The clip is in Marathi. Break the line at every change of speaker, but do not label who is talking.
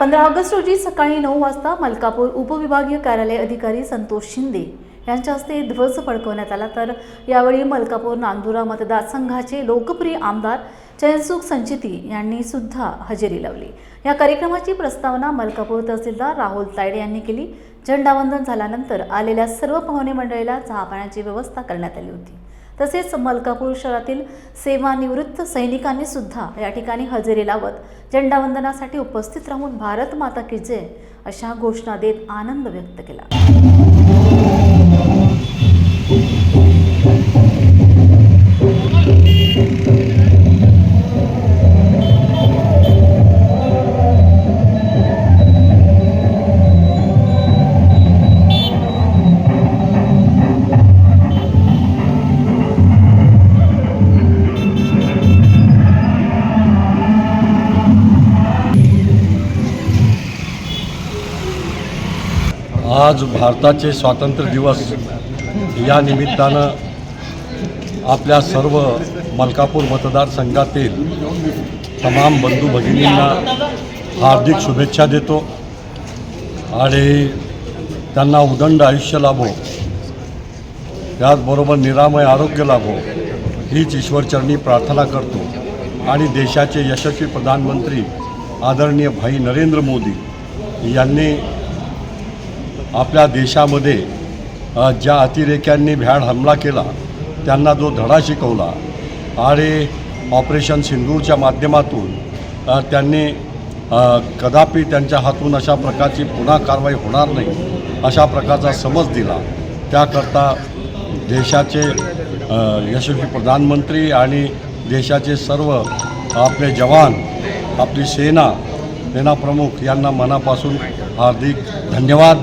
पंधरा ऑगस्ट रोजी सकाळी नऊ वाजता मलकापूर उपविभागीय कार्यालय अधिकारी संतोष शिंदे यांच्या हस्ते ध्वज फडकवण्यात आला. तर यावेळी मलकापूर नांदुरा मतदारसंघाचे लोकप्रिय आमदार चयनसुख संचिती यांनी सुद्धा हजेरी लावली. या कार्यक्रमाची प्रस्तावना मलकापूर तहसीलदार राहुल तायडे यांनी केली. झेंडावंदन झाल्यानंतर आलेल्या सर्व पाहुणे मंडळीला चहा पाण्याची व्यवस्था करण्यात आली होती. तसेच मलकापूर शहरातील सेवानिवृत्त सैनिकांनी सुद्धा या ठिकाणी हजेरी लावत झेंडावंदनासाठी उपस्थित राहून भारत माता की जय अशा घोषणा देत आनंद व्यक्त केला.
आज भारताचे स्वातंत्र्य दिवस या निमित्तानं आपल्या सर्व मलकापूर मतदारसंघातील तमाम बंधू भगिनींना हार्दिक शुभेच्छा देतो आणि त्यांना उदंड आयुष्य लाभो. त्याचबरोबर निरामय आरोग्य लाभो. हीच ईश्वरचरणी प्रार्थना करतो. आणि देशाचे यशस्वी प्रधानमंत्री आदरणीय भाई नरेंद्र मोदी यांनी आपल्या देशामध्ये ज्या अतिरेक्यांनी भ्याड हमला केला त्यांना जो धडा शिकवला आणि ऑपरेशन सिंदूरच्या माध्यमातून त्यांनी कदापि त्यांच्या हातून अशा प्रकारची पुन्हा कारवाई होणार नाही अशा प्रकारचा समज दिला. त्याकरता देशाचे यशस्वी प्रधानमंत्री आणि देशाचे सर्व आपले जवान आपली सेना सेनाप्रमुख यांना मनापासून हार्दिक धन्यवाद.